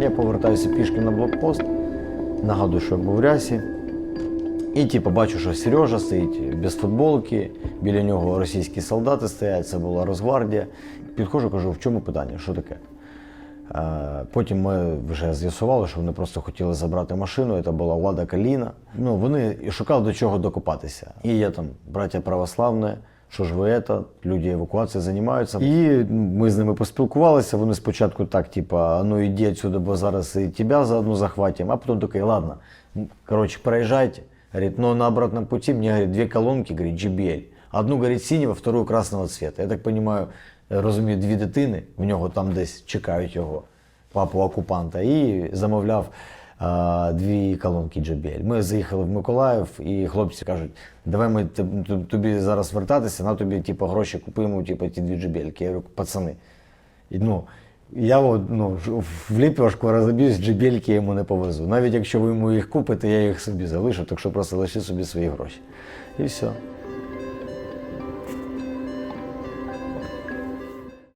Я повертаюся пішки на блокпост, нагадую, що я був в рясі. І типу, бачу, що Сережа стоїть без футболки, біля нього російські солдати стоять, це була Росгвардія. Підходжу, кажу, в чому питання, що таке? Е, Потім ми вже з'ясували, що вони просто хотіли забрати машину, це була Лада Каліна. Ну, вони шукали до чого докопатися. І я там, браття православне, що ж ви це, люди евакуацією займаються. І ми з ними поспілкувалися. Вони спочатку так, типа, ну іди отсюда, бо зараз і тебе заодно захватимо, а потім такий, ладно, коротше, проїжджайте. Говорит, но на обратном пути мне, говорит, две колонки, говорит, JBL. Одну, говорит, синего, вторую красного цвета. Я так понимаю, розумію, дві дитини, в нього там десь чекають його, папу окупанта, і замовляв дві колонки JBL. Ми заїхали в Миколаїв, і хлопці кажуть, давай ми тоб- тоб- тобі зараз вертатися, на тобі типу, гроші купуємо типу, ті дві JBL. Я говорю, пацани. І, ну, я от, ну, в ліпешку розоб'юсь, джебельки йому не повезу. Навіть якщо ви йому їх купите, я їх собі залишу, так що просто лиши собі свої гроші. І все.